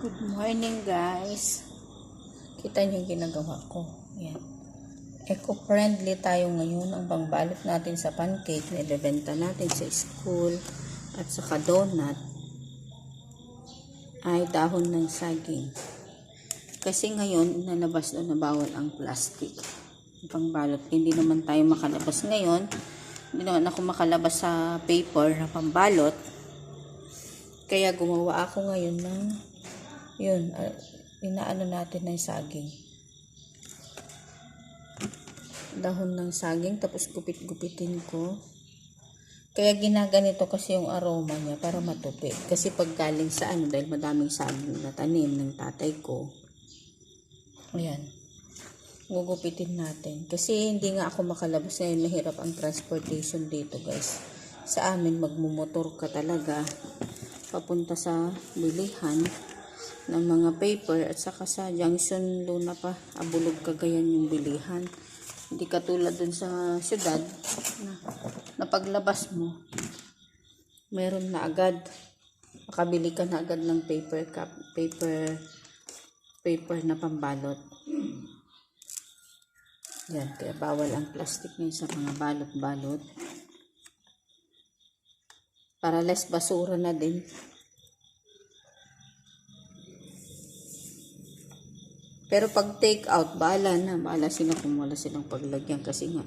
Good morning guys. Kita niyo yung ginagawa ko. Yan. Eco-friendly tayo ngayon. Ang pangbalot natin sa pancake na ibebenta natin sa school at saka donut ay dahon ng saging. Kasi ngayon, inalabas na na bawal ang plastic. Ang pangbalot. Hindi naman tayo makalabas ngayon. Hindi naman ako makalabas sa paper na pambalot. Kaya gumawa ako ngayon ng yun, uh, inaano natin ng saging. Dahon ng saging, tapos gupit-gupitin ko. Kaya ginaganito kasi yung aroma niya para matupi. Kasi pag galing sa ano, dahil madaming saging na tanim ng tatay ko, ayan, gugupitin natin. Kasi hindi nga ako makalabas ngayon, mahirap ang transportation dito guys. Sa amin, magmumotor ka talaga papunta sa bilihan ng mga paper at saka sa Junction Luna pa. Abulog Cagayan yung bilihan. Hindi katulad dun sa syudad na, na paglabas mo. Meron na agad. Makabili ka na agad ng paper cup paper paper na pambalot. Yan kaya bawal ang plastic ngayon sa mga balot-balot. Para less basura na din Pero pag take out, bahala na. Bahala sila kung wala silang paglagyan. Kasi nga,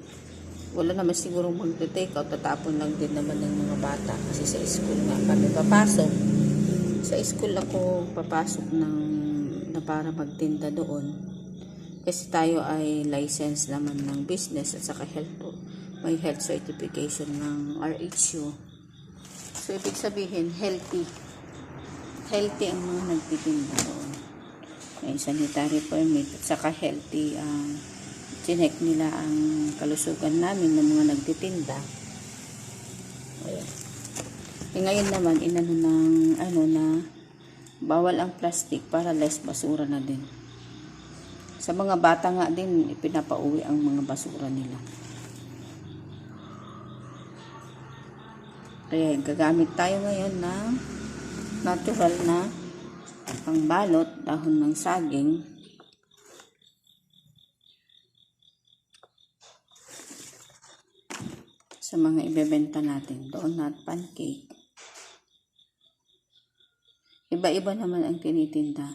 wala naman siguro mag-take out. Tatapon lang din naman ng mga bata. Kasi sa school nga kami papasok. Sa school ako papasok ng, na para magtinda doon. Kasi tayo ay license naman ng business at saka health. May health certification ng RHU. So, ibig sabihin, healthy. Healthy ang mga nagtitinda doon may sanitary permit at saka healthy ang chinek nila ang kalusugan namin ng mga nagtitinda. Ayan. E ngayon naman inano ng ano na bawal ang plastic para less basura na din. Sa mga bata nga din ipinapauwi ang mga basura nila. Kaya gagamit tayo ngayon ng natural na pangbalot, dahon ng saging. Sa mga ibebenta natin, donut, pancake. Iba-iba naman ang tinitinda.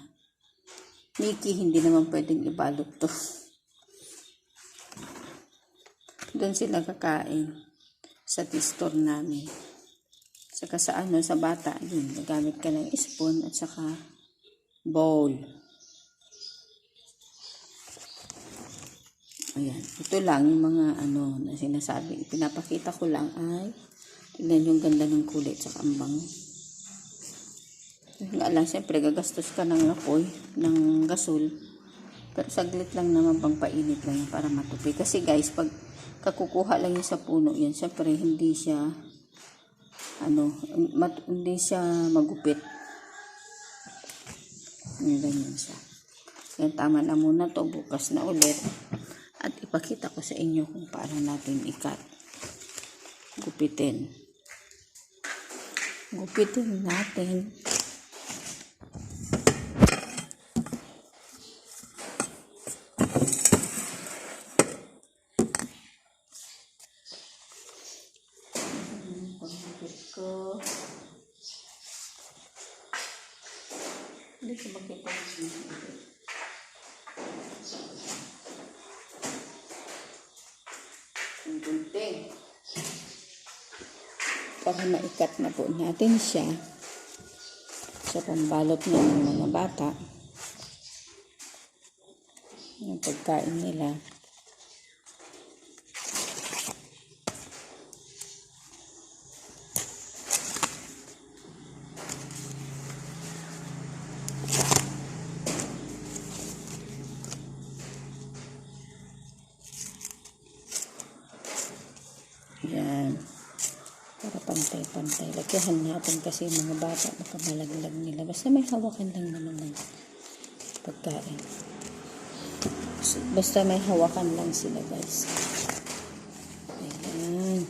Mickey, hindi naman pwedeng ibalot to. Doon sila kakain sa tistor namin. Saka sa ano, sa bata, yun, nagamit ka ng spoon at saka bowl. Ayan. Ito lang yung mga ano na sinasabi. Pinapakita ko lang ay tignan yung ganda ng kulay at ang bango. Nga lang, siyempre gagastos ka ng apoy, ng gasol. Pero saglit lang naman pang painit lang para matupi. Kasi guys, pag kakukuha lang yun sa puno yan, siyempre hindi siya ano, mat, hindi siya magupit. Yan, ganyan siya. Yan, tama na muna to Bukas na ulit. At ipakita ko sa inyo kung paano natin ikat. Gupitin. Gupitin natin. Pagupit ko. Ko makita yung Ang gunting. Para maikat na po natin siya sa pambalot niya ng mga bata. Yung pagkain nila. natin. Lakihan natin kasi yung mga bata makabalaglag nila. Basta may hawakan lang naman ng pagkain. Basta may hawakan lang sila guys. Ayan.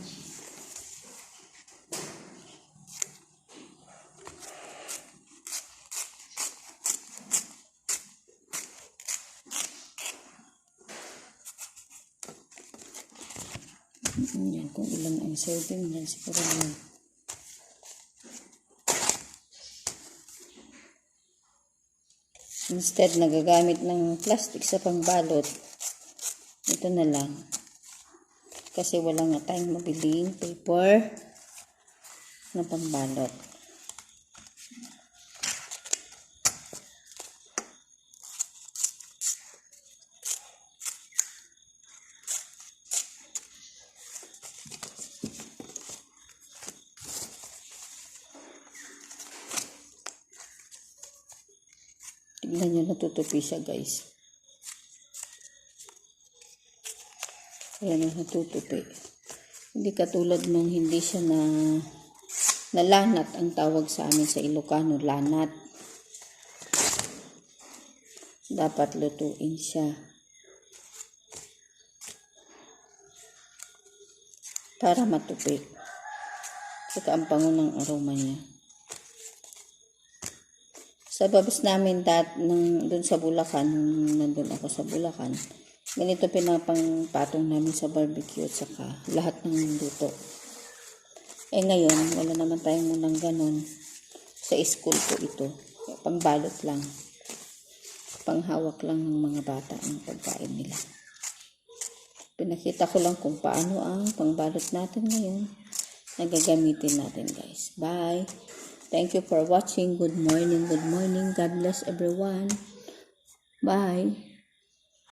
Yan, kung ilan ang serving yan, siguro lang. Instead, nagagamit ng plastic sa pangbalot, ito na lang. Kasi wala nga tayong mabiling paper na pangbalot. Tignan nyo, natutupi siya guys. Ayan, natutupi. Hindi katulad nung hindi siya na nalanat ang tawag sa amin sa Ilocano, lanat. Dapat lutuin siya. Para matupi. Saka ang pango ng aroma niya. Sa babas namin dat nung doon sa Bulacan, nung nandun ako sa Bulacan, ganito pinapang patong namin sa barbecue at saka lahat ng luto. Eh ngayon, wala naman tayong munang ganon. Sa school ko ito. Pangbalot lang. Panghawak lang ng mga bata ang pagkain nila. Pinakita ko lang kung paano ang pangbalot natin ngayon na gagamitin natin guys. Bye! Thank you for watching. Good morning, good morning. God bless everyone. Bye.